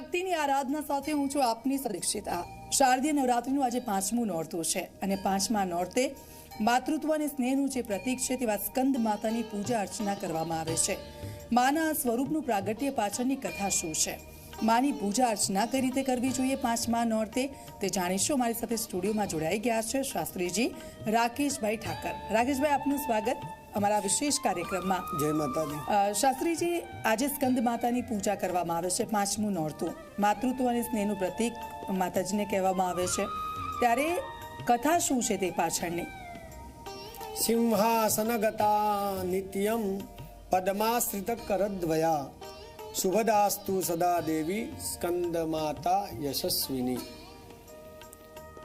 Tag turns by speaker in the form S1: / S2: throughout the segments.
S1: શક્તિની આરાધના સાથે હું છું આપની સદીક્ષિતા. શારદીય નવરાત્રિનું આજે પાંચમું નોરતું છે અને પાંચમા નોરતે માતૃત્વ અને સ્નેહનું જે પ્રતીક છે તેવા સ્કંદ માતાની પૂજા અર્ચના કરવામાં આવે છે. માના આ સ્વરૂપનું પ્રાગટ્ય પાછળની કથા શું છે? માની પૂજા અર્ચના કઈ રીતે કરવી જોઈએ પાંચમા નોરતે? તે જાણીશું. મારી સાથે સ્ટુડિયોમાં જોડાઈ ગયા છે શાસ્ત્રીજી રાકેશભાઈ ઠાકર. રાકેશભાઈ, આપનું સ્વાગત. અમારા વિશેષ કાર્યક્રમમાં.
S2: જય માતાજી.
S1: શાસ્ત્રીજી આજે સ્કંદ માતાની પૂજા કરવામાં આવે છે પાંચમું નોરતું. માતૃત્વ અને સ્નેહનું પ્રતીક માતાજીને કહેવામાં આવે છે. ત્યારે કથા શું છે તે પાછળની?
S2: સિંહાસનગતા નિત્યમ પદ્માશ્રિત કરદ્વયા. શુભદાસ્તુ સદા દેવી સ્કંદ માતા યશસ્વિની.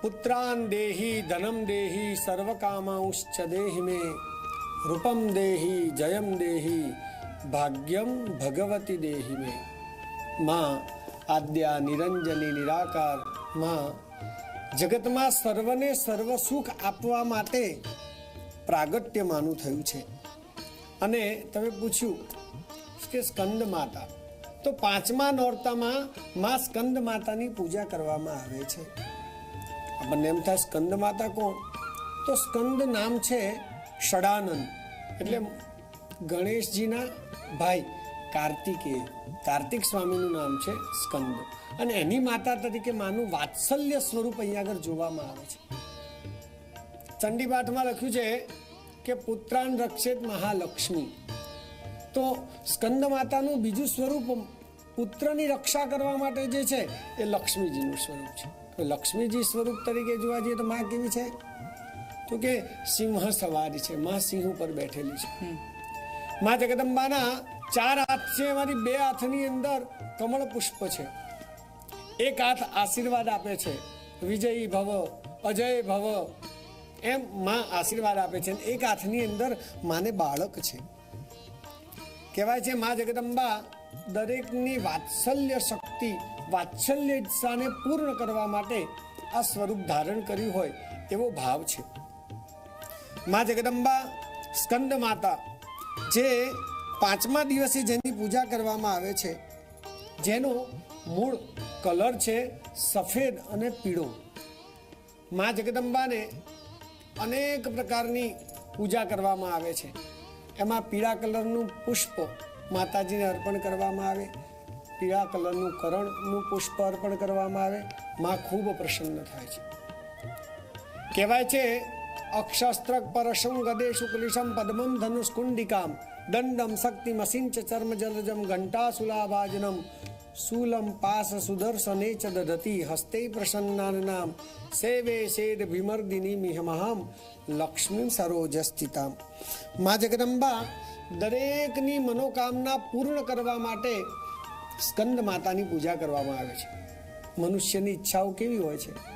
S2: પુત્રાન દેહી ધનમ દેહી સર્વકામાંશ્ચ દેહી મે. રૂપમ દેહી જયમ દેહી ભાગ્યમ ભગવતી દેહી મે માં આદ્યા નિરંજની નિરાકારમાં જગતમાં સર્વને સર્વ સુખ આપવા માટે પ્રાગટ્યમાનું થયું છે। અને તમે પૂછ્યું, કે સ્કંદ માતા? તો પાંચમા નોરતામાં માં સ્કંદ માતાની પૂજા કરવામાં આવે છે। આપણને એમ થાય, સ્કંદ માતા કોણ? તો સ્કંદ નામ છે ષડાનંદ। એટલે ગણેશજીના ભાઈ કાર્તિકેય કાર્તિક સ્વામીનું નામ છે સ્કંદ. અને એની માતા તરીકે માનું વાત્સલ્ય સ્વરૂપ અહીંયા આગળ જોવામાં આવે છે. ચંડીપાઠમાં લખ્યું છે કે પુત્રાન રક્ષેત મહાલક્ષ્મી. તો સ્કંદ માતાનું બીજું સ્વરૂપ પુત્રની રક્ષા કરવા માટે જે છે એ લક્ષ્મીજીનું સ્વરૂપ છે. તો લક્ષ્મીજી સ્વરૂપ તરીકે જોવા જઈએ તો માં કેવી છે? તો કે સિંહ સવારી છે માં સિંહ ઉપર બેઠેલી છે. માં જગદંબાના ચાર હાથ છે એમાંથી બે હાથની અંદર કમળ પુષ્પ છે. એક હાથ આશીર્વાદ આપે છે વિજયી ભવ અજય ભવ. એમ માં આશીર્વાદ આપે છે એક હાથની અંદર માને બાળક છે. કહેવાય છે મા જગદંબા દરેકની વાત્સલ્ય શક્તિ વાત્સલ્ય ઈચ્છાને પૂર્ણ કરવા માટે આ સ્વરૂપ ધારણ કર્યું હોય એવો ભાવ છે. મા જગદંબા સ્કંદ માતા જે પાંચમા દિવસે જેની પૂજા કરવામાં આવે છે, જેનો મૂળ કલર છે સફેદ અને પીળો. મા જગદંબાને અનેક પ્રકારની પૂજા કરવામાં આવે છે. એમાં પીળા કલરનું પુષ્પ માતાજીને અર્પણ કરવામાં આવે, પીળા કલરનું કરણનું પુષ્પ અર્પણ કરવામાં આવે. માં ખૂબ પ્રસન્ન થાય છે. કહેવાય છે અક્ષસ્ત્ર પરશમ ગદે શુક્લિશમ પદ્મમ ધનુષ્કુંડિકામ દંડમ શક્તિ મસિંચ ચર્મ જલજમ ઘંટાસુલાભાજનમ શૂલમ પાસ સુદર્શને ચ દધતી હસ્તે પ્રસન્નાનામ સેવે શેદ વિમર્દિની મિહમહમ લક્ષ્મી સરોજસ્થિતામ મા જગદંબા દરેકની મનોકામના પૂર્ણ કરવા માટે સ્કંદ માતાની પૂજા કરવામાં આવે છે મનુષ્યની ઈચ્છાઓ કેવી હોય છે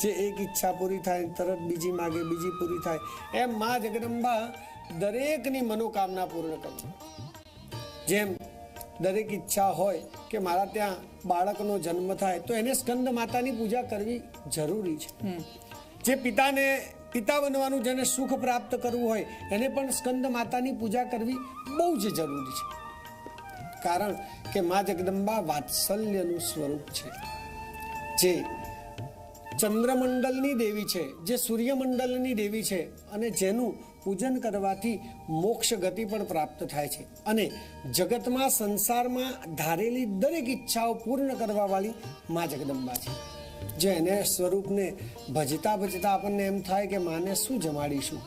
S2: જે એક ઈચ્છા પૂરી થાય તરત બીજી માગે બીજી પૂરી થાય. એમ મા જગદંબા દરેકની મનોકામના પૂર્ણ કરે જેમ દરેક ઈચ્છા હોય કે મારા ત્યાં બાળકનો જન્મ થાય તો એને સ્કંદ માતાની પૂજા કરવી જરૂરી છે. જે પિતાને પિતા બનવાનું જેને સુખ પ્રાપ્ત કરવું હોય એને પણ સ્કંદ માતાની પૂજા કરવી બહુ જ જરૂરી છે. કારણ કે મા જગદંબા વાત્સલ્યનું સ્વરૂપ છે. જે ચંદ્રમંડલની દેવી છે, જે સૂર્યમંડલની દેવી છે અને જેનું પૂજન કરવાથી મોક્ષ ગતિ પણ પ્રાપ્ત થાય છે. અને જગતમાં સંસારમાં ધારેલી દરેક ઈચ્છાઓ પૂર્ણ કરવાવાળી મા જગદંબા છે. જે એને સ્વરૂપને ભજતા ભજતા આપણને એમ થાય કે માને શું જમાડીશું?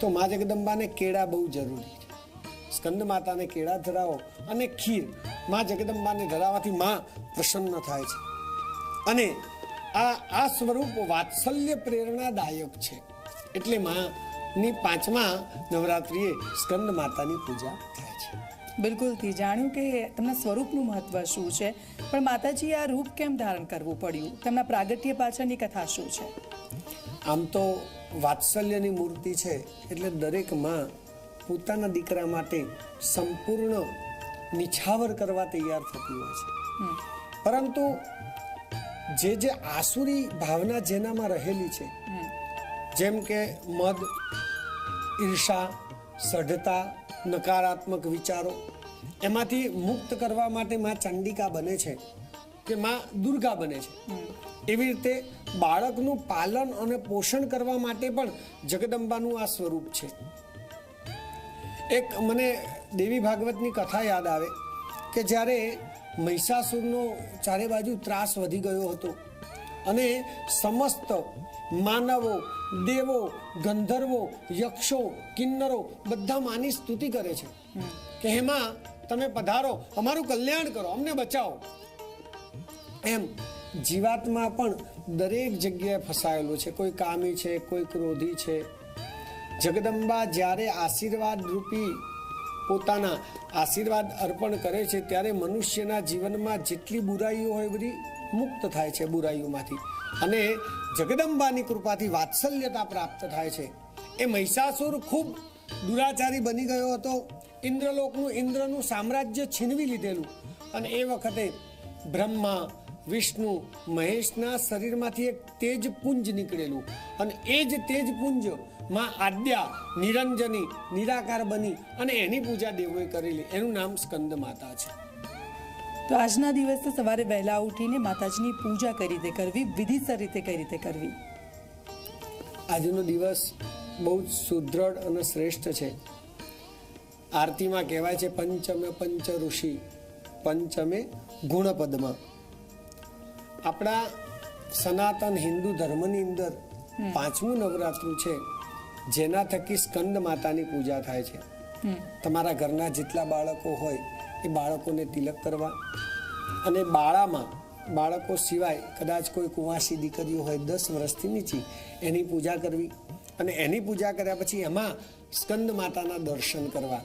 S2: તો મા જગદંબાને કેળા બહુ જરૂરી છે. સ્કંદ માતાને કેળા ધરાવો અને ખીર મા જગદંબાને ધરાવવાથી મા પ્રસન્ન થાય છે. અને આ આ સ્વરૂપ વાત્સલ્ય પ્રેરણાદાયક છે. એટલે માની પાંચમા નવરાત્રિએ સ્કંદ માતાની પૂજા થાય છે.
S1: બિલકુલથી જાણ્યું કે તેમના સ્વરૂપનું મહત્વ શું છે પણ માતાજીએ આ રૂપ કેમ ધારણ કરવું પડ્યું? તેમના પ્રાગટ્ય પાછળની કથા શું છે?
S2: આમ તો વાત્સલ્યની મૂર્તિ છે એટલે દરેકમાં પોતાના દીકરા માટે સંપૂર્ણ નિછાવર કરવા તૈયાર થતી હોય છે. પરંતુ જે જે આસુરી ભાવના જેનામાં રહેલી છે જેમ કે મદ ઈર્ષા સઢતા નકારાત્મક વિચારો એમાંથી મુક્ત કરવા માટે માં ચંડિકા બને છે કે માં દુર્ગા બને છે. એવી રીતે બાળકનું પાલન અને પોષણ કરવા માટે પણ જગદંબાનું આ સ્વરૂપ છે. એક મને દેવી ભાગવતની કથા યાદ આવે કે જ્યારે મહિષાસુરનો ચારે બાજુ ત્રાસ વધી ગયો હતો અને સમસ્ત માનવો, દેવો, ગંધર્વો, યક્ષો, કિન્નરો બધા માની સ્તુતિ કરે છે. કે હેમાં, તમે પધારો, અમારું કલ્યાણ કરો, અમને બચાવો. એમ જીવાતમાં પણ દરેક જગ્યાએ ફસાયેલો છે. કોઈ કામી છે, કોઈ ક્રોધી છે. જગદંબા જ્યારે આશીર્વાદ રૂપી પોતાના આશીર્વાદ અર્પણ કરે છે, ત્યારે મનુષ્યના જીવનમાં જેટલી બુરાઈઓ હોય બધી મુક્ત થાય છે બુરાઈઓમાંથી. અને જગદંબાની કૃપાથી વાત્સલ્યતા પ્રાપ્ત થાય છે. એ મહિષાસુર ખૂબ દુરાચારી બની ગયો હતો. ઇન્દ્રલોકનું, ઇન્દ્રનું સામ્રાજ્ય છીનવી લીધેલું. અને એ વખતે બ્રહ્મા, વિષ્ણુ, મહેશના શરીરમાંથી એક તેજ પુંજ નીકળેલું. અને એ જ તેજ પુંજ માં આદ્યા નિરંજની નિરાકાર બની અને એની પૂજા દેવોએ કરેલી. એનું નામ સ્કંદ માતા છે.
S1: તો આજના દિવસે સવારે વહેલા ઉઠીને માતાજીની પૂજા કઈ રીતે કરવી વિધિસર રીતે કઈ રીતે કરવી?
S2: આજનો દિવસ બહુ જ સુદૃઢ અને શ્રેષ્ઠ છે. આરતીમાં કહેવાય છે પંચમે પંચ ઋષિ પંચમે ગુણપદમાં. આપણા સનાતન હિન્દુ ધર્મની અંદર પાંચમું નવરાત્રું છે. જેના થકી સ્કંદ માતાની પૂજા થાય છે. તમારા ઘરના જેટલા બાળકો હોય એ બાળકોને તિલક કરવા અને બાળામાં બાળકો સિવાય કદાચ કોઈ કુંવાસી દીકરીઓ હોય દસ વર્ષથી નીચી એની પૂજા કરવી અને એની પૂજા કર્યા પછી એમાં સ્કંદ માતાના દર્શન કરવા.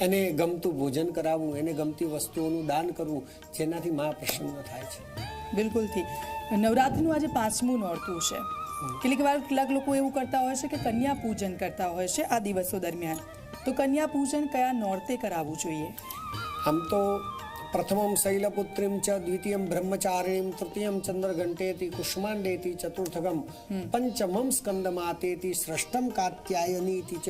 S2: એને ગમતું ભોજન કરાવવું એને ગમતી વસ્તુઓનું દાન કરવું જેનાથી મા પ્રસન્ન થાય છે.
S1: બિલકુલથી. નવરાત્રિનું આજે પાંચમું નોરતું છે. કેટલીક વાર કેટલાક લોકો એવું કરતા હોય છે કે કન્યા પૂજન કરતા હોય છે આ દિવસો દરમિયાન. તો કન્યા પૂજન કયા નોરતે કરાવવું જોઈએ?
S2: આમ તો પ્રથમમ શૈલપુત્રીમ ચ દ્વિતીયમ બ્રહ્મચારિણીમ તૃતીયમ ચંદ્રઘંટેતિ કુષ્માંડેતિ ચતુર્થકમ પંચમમ સ્કંદમાતેતિ ષષ્ઠમ કાત્યાયનીતિ ચ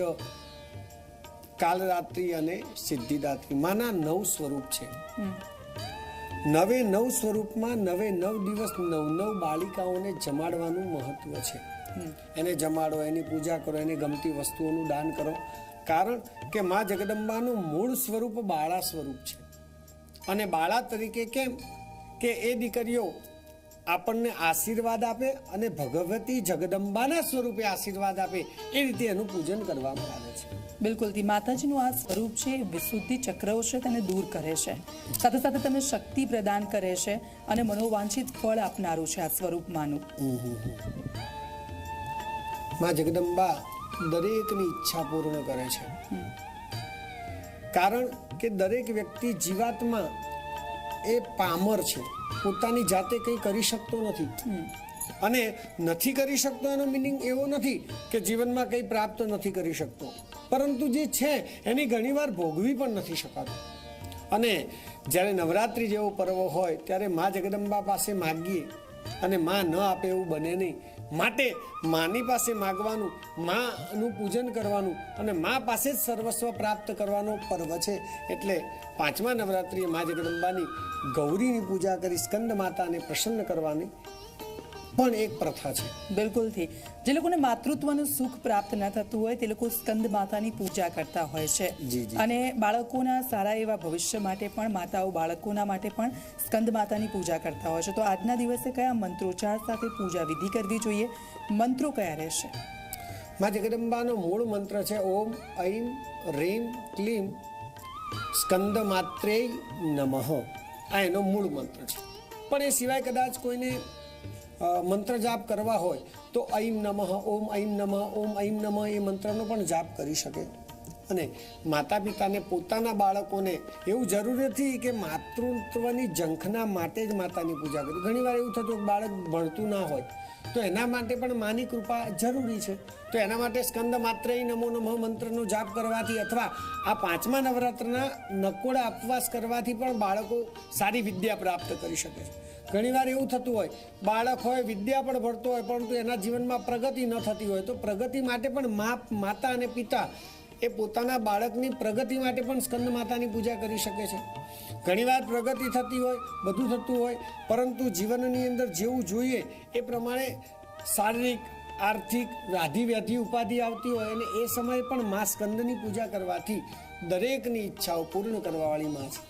S2: કાલરાત્રિ અને સિદ્ધિદાત્રી. માના નવ સ્વરૂપ છે. નવે નવ સ્વરૂપમાં નવે નવ દિવસ નવ નવ બાળિકાઓને જમાડવાનું મહત્વ છે. એને જમાડો એની પૂજા કરો એને ગમતી વસ્તુઓનું દાન કરો. કારણ કે મા જગદંબાનું મૂળ સ્વરૂપ બાળા સ્વરૂપ છે. અને બાળા તરીકે કેમ? કે એ દીકરીઓ આપણને આશીર્વાદ આપે અને ભગવતી જગદંબાના સ્વરૂપે આશીર્વાદ આપે એ રીતે એનું પૂજન કરવામાં આવે છે.
S1: બિલકુલથી માતાજીનું આ સ્વરૂપ છે એ વિશુદ્ધિ ચક્રો છે તેને દૂર કરે છે. સાથે સાથે તમને શક્તિ પ્રદાન કરે છે અને મનોવાંછિત ફળ આપનારું છે આ સ્વરૂપમાંનું.
S2: માં જગદંબા દરેકની ઈચ્છા પૂર્ણ કરે છે. કારણ કે દરેક વ્યક્તિ જીવાતમાં એ પામર છે. પોતાની જાતે કંઈ કરી શકતો નથી. અને નથી કરી શકતો એનો મિનિંગ એવો નથી કે જીવનમાં કંઈ પ્રાપ્ત નથી કરી શકતો. પરંતુ જે છે એની ઘણીવાર ભોગવી પણ નથી શકાતું. અને જ્યારે નવરાત્રિ જેવો પર્વ હોય ત્યારે મા જગદંબા પાસે માગીએ અને મા ન આપે એવું બને નહીં. માટે માની પાસે માગવાનું, માનું પૂજન કરવાનું અને મા પાસે જ સર્વસ્વ પ્રાપ્ત કરવાનો પર્વ છે. એટલે પાંચમા નવરાત્રિએ મા જગદંબાની ગૌરીની પૂજા કરી, સ્કંદ માતાને પ્રસન્ન કરવાની પણ એક પ્રથા છે.
S1: બિલકુલથી. જે લોકોને માતૃત્વનું સુખ પ્રાપ્ત ન થતું હોય તે લોકો સ્કંદ માતાની પૂજા કરતા હોય છે. અને બાળકોના સારા એવા ભવિષ્ય માટે પણ માતાઓ બાળકોના માટે પણ સ્કંદ માતાની પૂજા કરતા હોય છે. તો આજના દિવસે કયા મંત્રોચ્ચાર સાથે પૂજા વિધિ કરવી જોઈએ? મંત્રો કયા રહેશે?
S2: મા જગદંબાનો મૂળ મંત્ર છે ઓમ ઐમ રીમ ક્લીમ સ્કંદ માત્રેય નમઃ. આ એનો મૂળ મંત્ર છે. પણ એ સિવાય કદાચ કોઈને મંત્ર જાપ કરવા હોય, તો ઐમ નમઃ, ઓમ ઐમ નમઃ, ઓમ ઐમ નમઃ એ મંત્રનો પણ જાપ કરી શકે. અને માતા પિતાને પોતાના બાળકોને એવું જરૂરી નથી કે માતૃત્વની ઝંખના માટે જ માતાની પૂજા કરવી ઘણીવાર એવું થતું કે બાળક ભણતું ના હોય, તો એના માટે પણ માની કૃપા જરૂરી છે. તો એના માટે સ્કંદ માત્ર નમો નમઃ મંત્રનો જાપ કરવાથી અથવા આ પાંચમા નવરાત્રના નકોડા ઉપવાસ કરવાથી પણ બાળકો સારી વિદ્યા પ્રાપ્ત કરી શકે છે. ઘણીવાર એવું થતું હોય, બાળક હોય, વિદ્યા પણ ભણતો હોય, પરંતુ એના જીવનમાં પ્રગતિ ન થતી હોય, તો પ્રગતિ માટે પણ મા, માતા અને પિતા એ પોતાના બાળકની પ્રગતિ માટે પણ સ્કંદ માતાની પૂજા કરી શકે છે. ઘણીવાર પ્રગતિ થતી હોય, બધું થતું હોય, પરંતુ જીવનની અંદર જેવું જોઈએ એ પ્રમાણે શારીરિક, આર્થિક વ્યાધિ વ્યાધિ ઉપાધિ આવતી હોય અને એ સમયે પણ મા સ્કંદની પૂજા કરવાથી દરેકની ઈચ્છાઓ પૂર્ણ કરવાવાળી માં છે.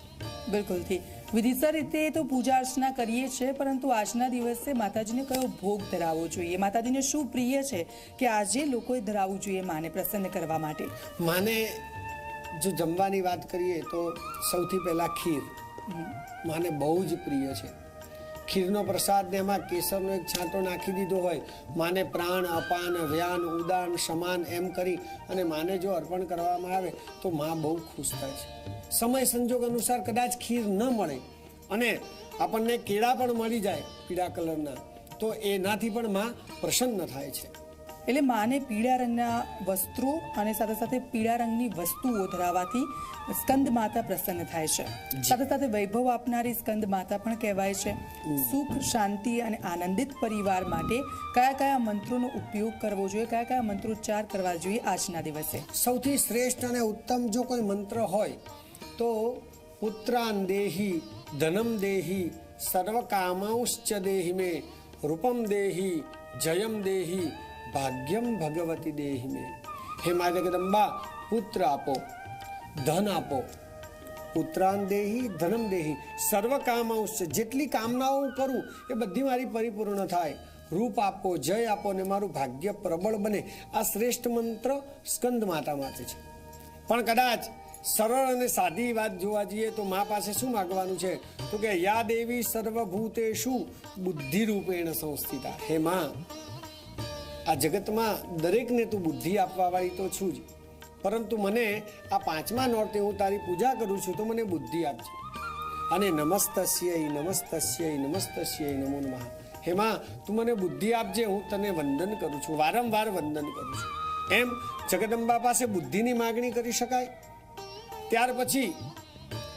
S1: બિલકુલથી. વિધિસર રીતે તો પૂજા અર્ચના કરીએ છીએ પરંતુ આજના દિવસે માતાજીને કયો ભોગ ધરાવવો જોઈએ? માતાજીને શું પ્રિય છે કે આજે લોકોએ ધરાવવું જોઈએ માને પ્રસન્ન કરવા માટે?
S2: માને જો જમવાની વાત કરીએ તો સૌથી પહેલાં ખીર. માને બહુ જ પ્રિય છે. ખીરનો પ્રસાદ ને એમાં કેસરનો એક છાંટો નાખી દીધો હોય, માને પ્રાણ, અપાન, વ્યાન, ઉદાન, સમાન એમ કરી અને માને જો અર્પણ કરવામાં આવે તો માં બહુ ખુશ થાય છે. સમય સંજોગ અનુસાર કદાચ ખીર ન મળે અને આપણને કેળા પણ મળી જાય પીળા કલરના, તો એનાથી પણ માં પ્રસન્ન થાય છે.
S1: એટલે માને પીળા રંગના વસ્ત્રો અને સાથે સાથે પીળા રંગની વસ્તુઓ ધરાવવાથી સ્કંદ માતા પ્રસન્ન થાય છે. સાથે સાથે વૈભવ આપનારી સ્કંદ માતા પણ કહેવાય છે. સુખ શાંતિ અને આનંદિત પરિવાર માટે કયા કયા મંત્રોનો ઉપયોગ કરવો જોઈએ? કયા કયા મંત્રોચ્ચાર કરવા જોઈએ આજના દિવસે?
S2: સૌથી શ્રેષ્ઠ અને ઉત્તમ જો કોઈ મંત્ર હોય તો પુત્રાન દેહી ધનમ દેહી સર્વ કામાંશ્ચ દેહી મેં રૂપમ દેહી જયમ દેહી ભાગ્યમ ભગવતી દેહી મે હે મા જગદંબા પુત્ર આપો ધન આપો પુત્રાન દેહી ધનમ દેહી સર્વ કામાંશ જેટલી કામનાઓ હું કરું એ બધી મારી પરિપૂર્ણ થાય રૂપ આપો જય આપો ને મારું ભાગ્ય પ્રબળ બને આ શ્રેષ્ઠ મંત્ર સ્કંદ માતા માટે છે। પણ કદાચ સરળ અને સાદી વાત જોવા જઈએ તો મા પાસે શું માગવાનું છે? તો કે, યા દેવી સર્વભૂતેષુ બુદ્ધિ રૂપેણ સંસ્થિતા. હે માં આ જગતમાં દરેકને તું બુદ્ધિ આપવા વાળી તો છું જ. પરંતુ મને આ પાંચમા નોરતે હું તારી પૂજા કરું છું તો મને બુદ્ધિ આપજે. અને નમસ્તસ્ય નમસ્તસ્ય નમસ્તસ્ય નમો નમઃ. હેમાં, તું મને બુદ્ધિ આપજે, હું તને વંદન કરું છું, વારંવાર વંદન કરું છું. એમ જગદંબા પાસે બુદ્ધિની માગણી કરી શકાય? ત્યાર પછી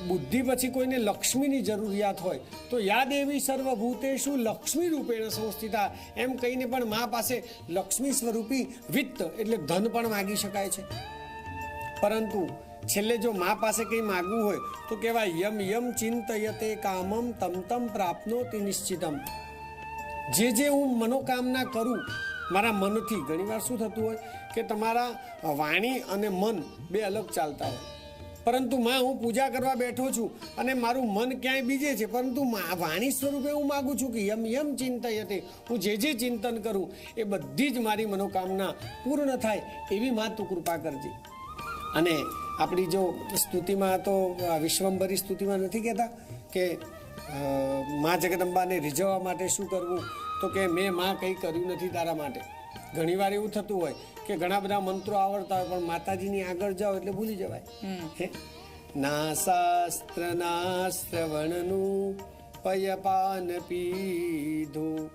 S2: બુદ્ધિ પછી કોઈને લક્ષ્મીની જરૂરિયાત હોય, તો યાદ એવી સર્વભૂતેષુ લક્ષ્મી રૂપેણ સંસ્થિતા એમ કહીને પણ મા પાસે લક્ષ્મી સ્વરૂપી વિત્ત એટલે ધન પણ માગી શકાય છે. પરંતુ છેલ્લે જો મા પાસે કંઈ માગવું હોય, તો કહેવાય, યમ યમ ચિંતયતે કામમ તમ તમ પ્રાપ્નોતિ નિશ્ચિતમ. જે જે હું મનોકામના કરું, મારા મનથી, ઘણીવાર શું થતું હોય કે તમારા વાણી અને મન બે અલગ ચાલતા હોય. પરંતુ માં, હું પૂજા કરવા બેઠો છું અને મારું મન ક્યાંય બીજે છે. પરંતુ વાણી સ્વરૂપે હું માગું છું કે યમ યમ ચિંતયતે, હું જે જે ચિંતન કરું, એ બધી જ મારી મનોકામના પૂર્ણ થાય એવી માં તું કૃપા કરજે. અને આપણી જો સ્તુતિમાં તો વિશ્વંભરી સ્તુતિમાં નથી કહેતા કે મા જગદંબાને રીઝવવા માટે શું કરવું? તો કે મેં માં કંઈ કર્યું નથી તારા માટે. ઘણીવાર એવું થતું હોય કે ઘણા બધા મંત્રો આવડતા હોય પણ માતાજીની આગળ જાઓ એટલે ભૂલી જવાય. ના શાસ્ત્ર ના શ્રવણનું પયપાન પીધું.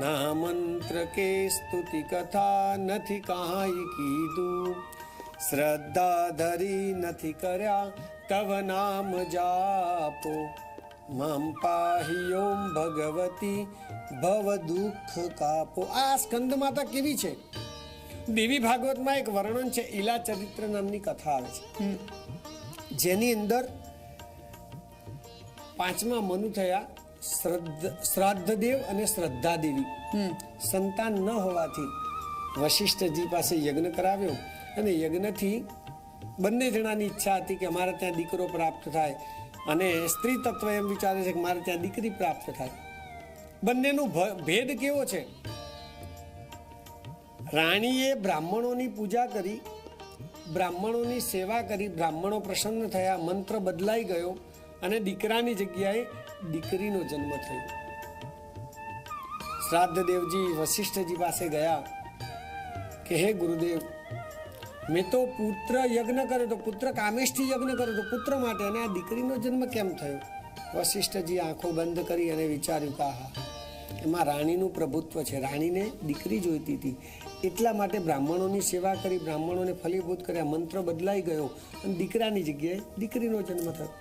S2: ના મંત્ર કે સ્તુતિ કથા નથી કાંઈ કીધું. શ્રદ્ધા ધરી નથી કર્યા તવ નામ જાપો. મામ પાહી ઓમ ભગવતી ભવ દુઃખ કાપો. આ સ્કંદ માતા કેવી છે? દેવી ભાગવતમાં એક વર્ણન છે ઈલા ચરિત્ર નામની કથા આવે છે. જેની અંદર પાંચમા મનુ થયા શ્રદ્ધ દેવ અને શ્રદ્ધા દેવી સંતાન ન હોવાથી વશિષ્ઠજી પાસે યજ્ઞ કરાવ્યો અને યજ્ઞથી બંને જણાની ઈચ્છા હતી કે અમારે ત્યાં દીકરો પ્રાપ્ત થાય. અને સ્ત્રી તત્વ એમ વિચારે છે કે મારે ત્યાં દીકરી પ્રાપ્ત થાય. બંનેનું ભેદ કેવો છે? રાણીએ બ્રાહ્મણોની પૂજા કરી, બ્રાહ્મણોની સેવા કરી, બ્રાહ્મણો પ્રસન્ન થયા, મંત્ર બદલાઈ ગયો અને દીકરાની જગ્યાએ દીકરીનો જન્મ થયો. શ્રાદ્ધ દેવજી વશિષ્ઠજી પાસે ગયા કે, હે ગુરુદેવ, મેં તો પુત્ર યજ્ઞ કર્યો તો, પુત્ર કામેશથી યજ્ઞ કર્યો તો, પુત્ર માટે અને આ દીકરીનો જન્મ કેમ થયો? વશિષ્ઠજી આંખો બંધ કરી અને વિચાર્યું કે એમાં રાણીનું પ્રભુત્વ છે. રાણીને દીકરી જોઈતી હતી. એટલા માટે બ્રાહ્મણોની સેવા કરી, બ્રાહ્મણોને ફલીભૂત કર્યા, મંત્ર બદલાઈ ગયો અને દીકરાની જગ્યાએ દીકરીનો જન્મ થયો.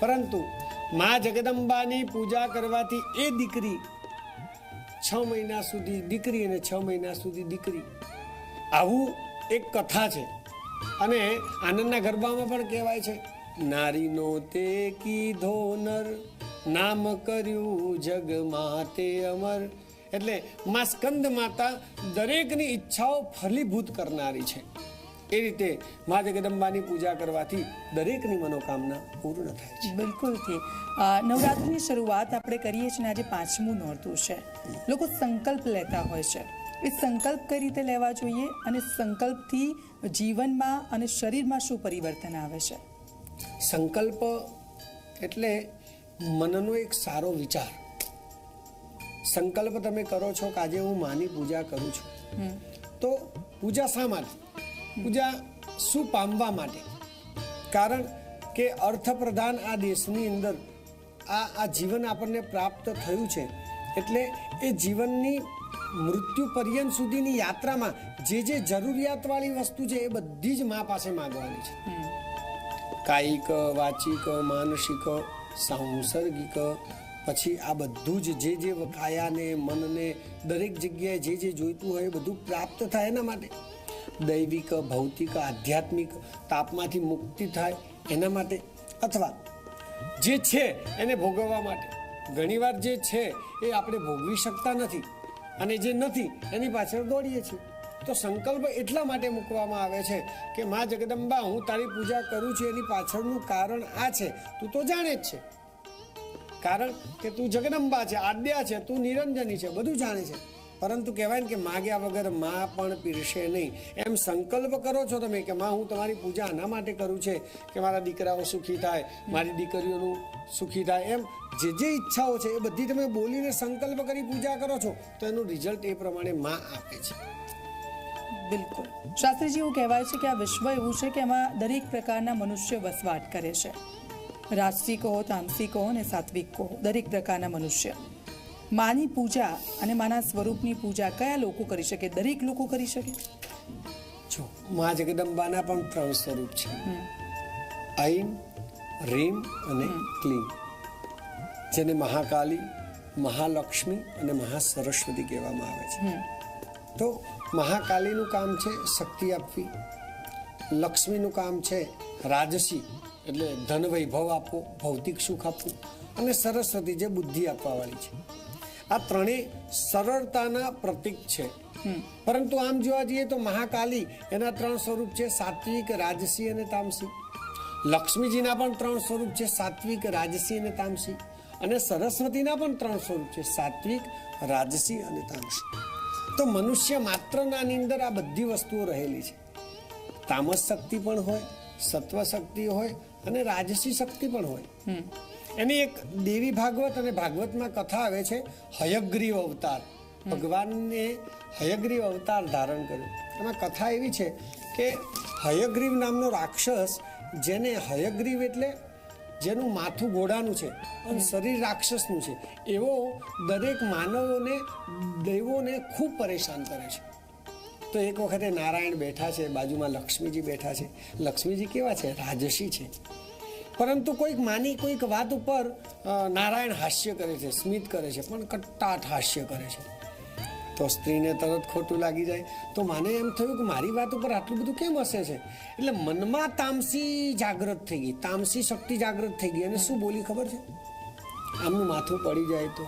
S2: પરંતુ મા જગદંબાની પૂજા કરવાથી એ દીકરી છ મહિના સુધી દીકરી અને છ મહિના સુધી દીકરી. આવું એક કથા છે અને આનંદના ગરબામાં પણ કહેવાય છે, નારીનો તે કીધો નર, નામ કર્યું જગમાં તે અમર એટલે માં સ્કંદ માતા દરેકની ઈચ્છાઓ ફલીભૂત કરનારી છે. એ રીતે મા જગદંબાની પૂજા કરવાથી દરેકની મનોકામના પૂર્ણ થાય છે.
S1: બિલકુલથી નવરાત્રિની શરૂઆત આપણે કરીએ છીએ આજે પાંચમું નોરતું છે. લોકો સંકલ્પ લેતા હોય છે. એ સંકલ્પ કઈ રીતે લેવા જોઈએ અને સંકલ્પથી જીવનમાં અને શરીરમાં શું પરિવર્તન આવે છે?
S2: સંકલ્પ એટલે મનનો એક સારો વિચાર. સંકલ્પ તમે કરો છો કે આજે હું માની પૂજા કરું છું. તો પૂજા શા માટે? પૂજા શું પામવા માટે? કારણ કે અર્થપ્રધાન આ દેશની અંદર આ આ જીવન આપણને પ્રાપ્ત થયું છે. એટલે એ જીવનની મૃત્યુ પર્યંત સુધીની યાત્રામાં જે જે જરૂરિયાતવાળી વસ્તુ છે એ બધી જ મા પાસે માંગવાની છે. કાયિક વાચિક માનસિક સાંસર્ગિક પછી આ બધું જ જે જે કાયાને મનને, દરેક જગ્યાએ જે જે જોઈતું હોય એ બધું પ્રાપ્ત થાય એના માટે. દૈવિક, ભૌતિક, આધ્યાત્મિક તાપમાંથી મુક્તિ થાય એના માટે અથવા જે છે એને ભોગવવા માટે. ઘણીવાર જે છે એ આપણે ભોગવી શકતા નથી અને જે નથી એની પાછળ દોડીએ છીએ. તો સંકલ્પ એટલા માટે મૂકવામાં આવે છે કે, મા જગદંબા, હું તારી પૂજા કરું છું, એની પાછળનું કારણ આ છે. તું તો જાણે જ છે. કારણ કે તું જગદંબા છે, આદ્યા છે, તું નિરંજની છે, બધું જાણે છે. પરંતુ કહેવાય ને કે માગ્યા વગર મા પણ પીરશે નહીં. એમ સંકલ્પ કરો છો તમે કે માં, હું તમારી પૂજા આના માટે કરું છે કે મારા દીકરાઓ સુખી થાય, મારી દીકરીઓનું સુખી થાય. એમ જે જે ઈચ્છાઓ છે એ બધી તમે બોલીને સંકલ્પ કરી પૂજા કરો છો, તો એનું રિઝલ્ટ એ પ્રમાણે માં આપે છે.
S1: બિલકુલ. શાસ્ત્રીજી એવું કહેવાય છે કે આ વિશ્વ એવું છે કે એમાં દરેક પ્રકારના મનુષ્ય વસવાટ કરે છે. રાજસિક કહો તામસિક કહો અને સાત્વિક કહો દરેક પ્રકારના મનુષ્ય. માની પૂજા અને માના સ્વરૂપની પૂજા કયા લોકો કરી શકે? દરેક લોકો કરી શકે?
S2: જો મા જગદંબાના પણ ત્રણ સ્વરૂપ છે. ઐમ રીમ અને ક્લીમ જેને મહાકાલી મહાલક્ષ્મી અને મહાસરસ્વતી કહેવામાં આવે છે. તો મહાકાલીનું કામ છે શક્તિ આપવી. લક્ષ્મીનું કામ છે રાજસી. એટલે ધન વૈભવ આપવો ભૌતિક સુખ આપવું અને સરસ્વતી જે બુદ્ધિ આપવાવાળી છે. આ ત્રણેય સરળતાના પ્રતીક છે. પરંતુ આમ જોવા જઈએ તો મહાકાલી એના ત્રણ સ્વરૂપ છે સાત્વિક રાજસી અને તામસી. લક્ષ્મીજીના પણ ત્રણ સ્વરૂપ છે સાત્વિક રાજસી અને તામસી. અને સરસ્વતીના પણ ત્રણ સ્વરૂપ છે સાત્વિક રાજસી અને તામસી. તો મનુષ્ય માત્રનાની અંદર આ બધી વસ્તુઓ રહેલી છે. તામસ શક્તિ પણ હોય સત્વ શક્તિ હોય અને રાજસી શક્તિ પણ હોય. એની એક દેવી ભાગવત અને ભાગવતમાં કથા આવે છે હયગ્રીવ અવતાર. ભગવાનને હયગ્રીવ અવતાર ધારણ કર્યો. એમાં કથા એવી છે કે હયગ્રીવ નામનો રાક્ષસ જેને હયગ્રીવ એટલે જેનું માથું ઘોડાનું છે અને શરીર રાક્ષસનું છે એવો દરેક માનવોને દૈવોને ખૂબ પરેશાન કરે છે. તો એક વખતે નારાયણ બેઠા છે, બાજુમાં લક્ષ્મીજી બેઠા છે. લક્ષ્મીજી કેવા છે? રાજસી છે. પરંતુ કોઈક માની, કોઈક વાત ઉપર નારાયણ હાસ્ય કરે છે, સ્મિત કરે છે, પણ કટ્ટાટ હાસ્ય કરે છે. તો સ્ત્રીને તરત ખોટું લાગી જાય. તો માને એમ થયું કે મારી વાત ઉપર આટલું બધું કેમ હસે છે? એટલે મનમાં તામસી જાગૃત થઈ ગઈ. તામસી શક્તિ જાગૃત થઈ ગઈ. અને શું બોલી ખબર છે? આમનું માથું પડી જાય તો.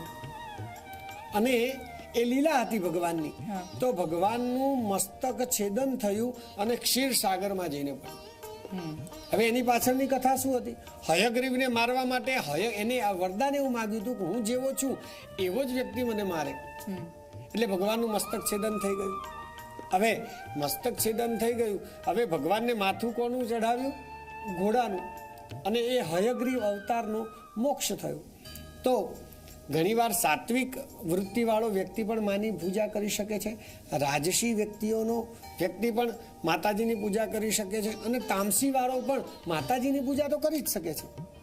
S2: અને એ લીલા હતી ભગવાનની. તો ભગવાનનું મસ્તક છેદન થયું અને ક્ષીર સાગરમાં જઈને પડ્યું. હવે એની પાછળની કથા શું હતી? હયગ્રીવને મારવા માટે હય એને આ વરદાન એવું માગ્યું હતું કે હું જેવો છું એવો જ વ્યક્તિ મને મારે. એટલે ભગવાનનું મસ્તક છેદન થઈ ગયું. હવે મસ્તક છેદન થઈ ગયું. હવે ભગવાનને માથું કોનું ચઢાવ્યું? ઘોડાનું. અને એ હયગ્રીવ અવતારનો મોક્ષ થયો. તો ઘણીવાર સાત્વિક વૃત્તિવાળો વ્યક્તિ પણ માની પૂજા કરી શકે છે. રાજસી વ્યક્તિઓનો વ્યક્તિ પણ માતાજીની પૂજા કરી શકે છે અને તામસીવાળો પણ માતાજીની પૂજા તો કરી જ શકે છે.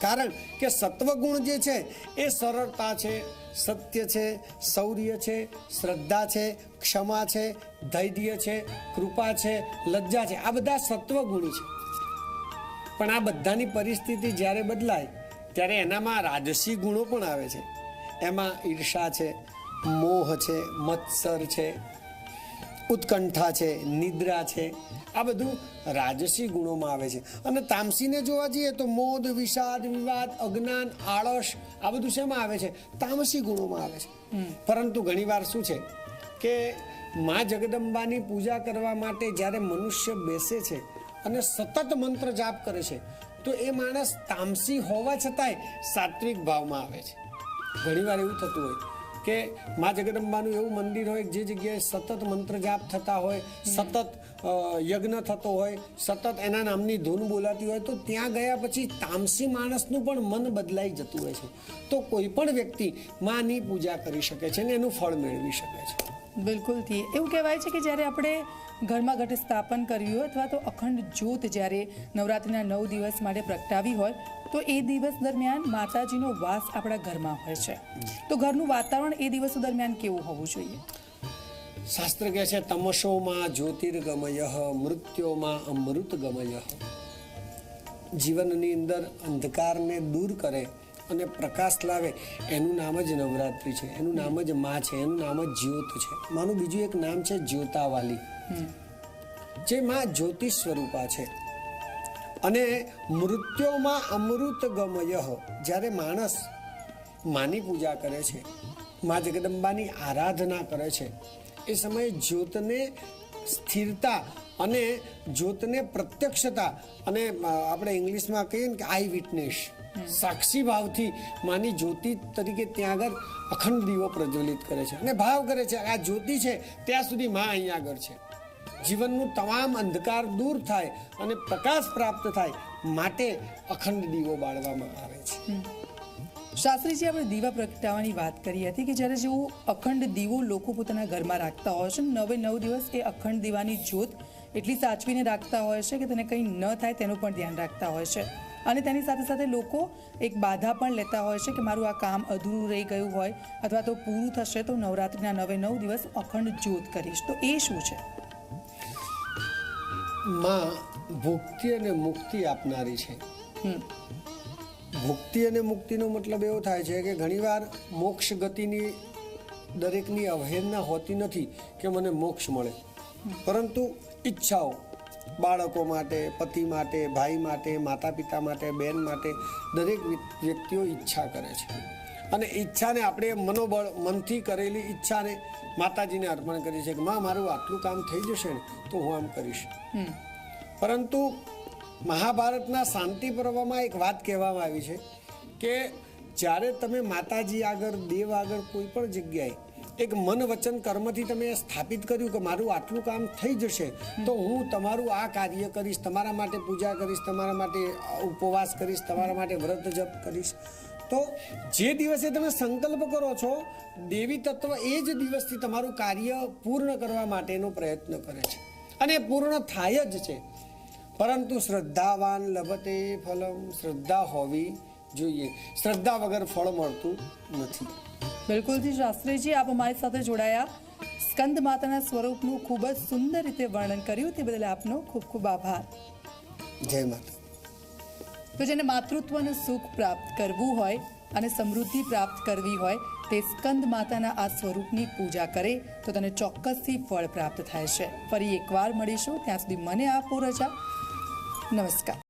S2: કારણ કે સત્વગુણ જે છે એ સરળતા છે, સત્ય છે, શૌર્ય છે, શ્રદ્ધા છે, ક્ષમા છે, ધૈર્ય છે, કૃપા છે, લજ્જા છે. આ બધા સત્વગુણ છે. પણ આ બધાની પરિસ્થિતિ જ્યારે બદલાય ત્યારે એનામાં રાજસી ગુણો પણ આવે છે. એમાં ઈર્ષા છે મોહ છે મત્સર છે ઉત્કંઠા છે નિદ્રા છે. આ બધું રાજસી ગુણોમાં આવે છે. અને તામસીને જોવા જઈએ તો મોદ વિષાદ વિવાદ અજ્ઞાન આળસ આ બધું શેમાં આવે છે? તામસી ગુણોમાં આવે છે. પરંતુ ઘણીવાર શું છે કે મા જગદંબાની પૂજા કરવા માટે જ્યારે મનુષ્ય બેસે છે અને સતત મંત્ર જાપ કરે છે તો એ માણસ તામસી હોવા છતાંય સાત્વિક ભાવમાં આવે છે. ઘણીવાર એવું થતું હોય કે મા જગદંબાનું એવું મંદિર હોય જે જગ્યાએ સતત મંત્ર જાપ થતા હોય, સતત યજ્ઞ થતો હોય, સતત એના નામની ધૂન બોલાતી હોય, તો ત્યાં ગયા પછી તામસી માણસનું પણ મન બદલાઈ જતું હોય છે. તો કોઈ પણ વ્યક્તિ માની પૂજા કરી શકે છે અને એનું ફળ મેળવી શકે છે.
S1: બિલકુલથી એવું કહેવાય છે કે જ્યારે આપણે ઘરમાં ઘટ સ્થાપન કર્યું હોય અથવા તો અખંડ જ્યોત જ્યારે નવરાત્રિના નવ દિવસ માટે પ્રગટાવી હોય, તો એ દિવસ દરમિયાન માતાજીનો વાસ આપણા ઘરમાં હોય છે. તો ઘરનું વાતાવરણ એ દિવસો દરમિયાન કેવું હોવું જોઈએ?
S2: શાસ્ત્ર કહે છે, તમસોમાં જ્યોતિર્ગમય, મૃત્યોમાં અમૃતગમય. જીવનની અંદર અંધકારને દૂર કરે અને પ્રકાશ લાવે, એનું નામ જ નવરાત્રિ છે, એનું નામ જ મા છે, એનું નામ જ જ્યોત છે. માનું બીજું એક નામ છે જ્યોતાવાલી. જે માં જ્યોતિ સ્વરૂપા છે. અને મૃત્યોમાં અમૃત ગમય જ્યારે માણસ માની પૂજા કરે છે, મા જગદંબાની આરાધના કરે છે, એ સમયે જ્યોતને સ્થિરતા અને જ્યોતને પ્રત્યક્ષતા અને આપણે ઇંગ્લિશમાં કહીએ ને કે આઈ વિટનેસ સાક્ષી ભાવથી માની જ્યોતિ તરીકે ત્યાં આગળ અખંડ દીવો પ્રજ્વલિત કરે છે અને ભાવ કરે છે આ જ્યોતિ છે, ત્યાં સુધી મા અહીંયા આગળ છે. જીવનનું તમામ અંધકાર દૂર થાય અને પ્રકાશ પ્રાપ્ત થાય માટે અખંડ દીવો બાળવામાં આવે છે.
S1: શાસ્ત્રીજી, આપણે દીવા પ્રગટાવવાની વાત કરી હતી કે જ્યારે જેવું અખંડ દીવો લોકો પોતાના ઘરમાં રાખતા હોય છે, નવે નવ દિવસ એ અખંડ દીવાની જ્યોત એટલી સાચવીને રાખતા હોય છે કે તેને કંઈ ન થાય તેનું પણ ધ્યાન રાખતા હોય છે. અને તેની સાથે સાથે લોકો એક બાધા પણ લેતા હોય છે કે મારું આ કામ અધૂરું રહી ગયું હોય અથવા તો પૂરું થશે તો નવરાત્રિના નવે નવ દિવસ અખંડ જ્યોત કરીશ. તો એ શું છે?
S2: માં ભુક્તિ અને મુક્તિ આપનારી છે. ભુક્તિ અને મુક્તિનો મતલબ એવો થાય છે કે ઘણીવાર મોક્ષ ગતિની દરેકની અવહેલના હોતી નથી કે મને મોક્ષ મળે. પરંતુ ઈચ્છાઓ બાળકો માટે પતિ માટે ભાઈ માટે માતા પિતા માટે બહેન માટે દરેક વ્યક્તિઓ ઈચ્છા કરે છે. અને ઈચ્છાને આપણે મનોબળ મનથી કરેલી ઈચ્છાને માતાજીને અર્પણ કરી છે કે માં મારું આટલું કામ થઈ જશે ને તો હું આમ કરીશ. પરંતુ મહાભારતના શાંતિ પર્વમાં એક વાત કહેવામાં આવી છે કે જ્યારે તમે માતાજી આગળ દેવ આગળ કોઈ પણ જગ્યાએ એક મન વચન કર્મથી તમે સ્થાપિત કર્યું કે મારું આટલું કામ થઈ જશે તો હું તમારું આ કાર્ય કરીશ તમારા માટે પૂજા કરીશ તમારા માટે ઉપવાસ કરીશ તમારા માટે વ્રત જપ કરીશ તો જે દિવસે તમે સંકલ્પ કરો છો દેવી તત્વ એ જ દિવસથી તમારું કાર્ય પૂર્ણ કરવા માટેનો પ્રયત્ન કરે છે. અને પૂર્ણ થાય જ છે. પરંતુ શ્રદ્ધાવાન લભતે ફલમ શ્રદ્ધા હોવી જોઈએ. શ્રદ્ધા વગર ફળ મળતું નથી.
S1: બિલકુલથી શાસ્ત્રીજી આપ અમારી સાથે જોડાયા. સ્કંદ માતાના સ્વરૂપનું ખૂબ જ સુંદર રીતે વર્ણન કર્યું. તે બદલ આપનો ખૂબ ખૂબ આભાર.
S2: જય માતા
S1: તો જેને માતૃત્વનું સુખ પ્રાપ્ત કરવું હોય અને સમૃદ્ધિ પ્રાપ્ત કરવી હોય, તે સ્કંદ માતાના આ સ્વરૂપની પૂજા કરે તો તેને ચોક્કસથી ફળ પ્રાપ્ત થાય છે. ફરી એકવાર મળીશું. ત્યાં સુધી મને આપો રજા. નમસ્કાર.